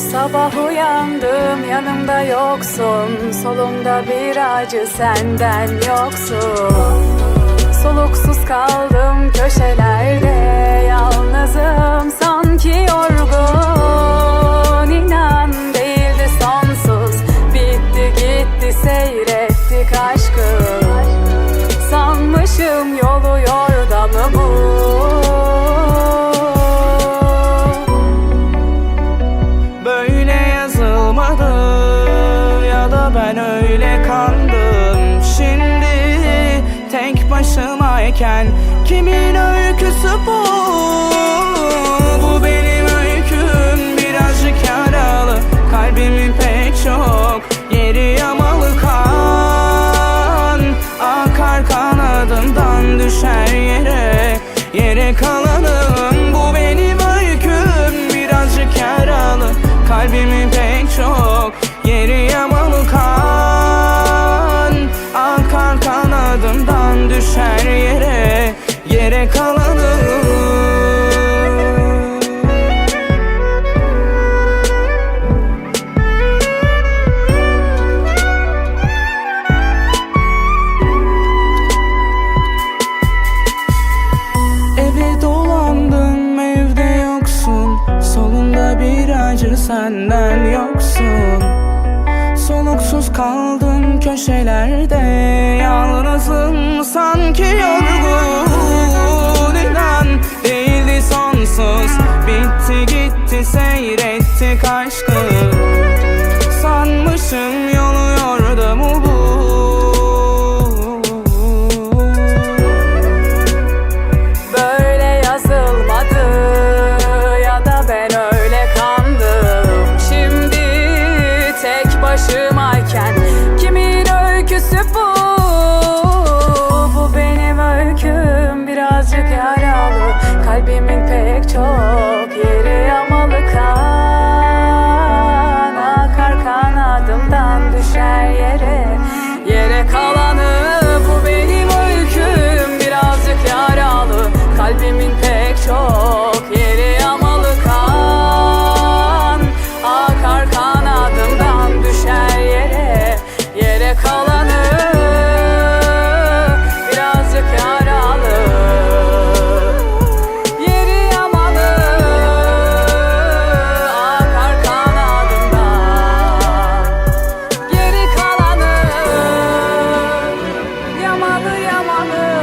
Sabah uyandım yanımda yoksun. Solumda bir acı senden yoksun. Soluksuz kaldım köşelerde. Yalnızım öyle kandım. Şimdi tek başımayken kimin öyküsü bu? Bu benim öyküm. Birazcık yaralı. Kalbimin pek çok yeri yamalı kan. Akar kanadından düşer yere Yere kalanım. Bu benim öyküm. Birazcık yaralı. Kalbimin pek çok Yere kalanım Eve dolandım evde yoksun. Solunda bir acı senden yoksun. Soluksuz kaldım köşelerde Bitti gitti seyrettik aşkı çok yeri yamalı kan. Akar kanadımdan düşer yere, yere kalanı Birazcık yaralı. Yeri yamalı Akar kanadımdan Geri kalanı Yamalı yamalı.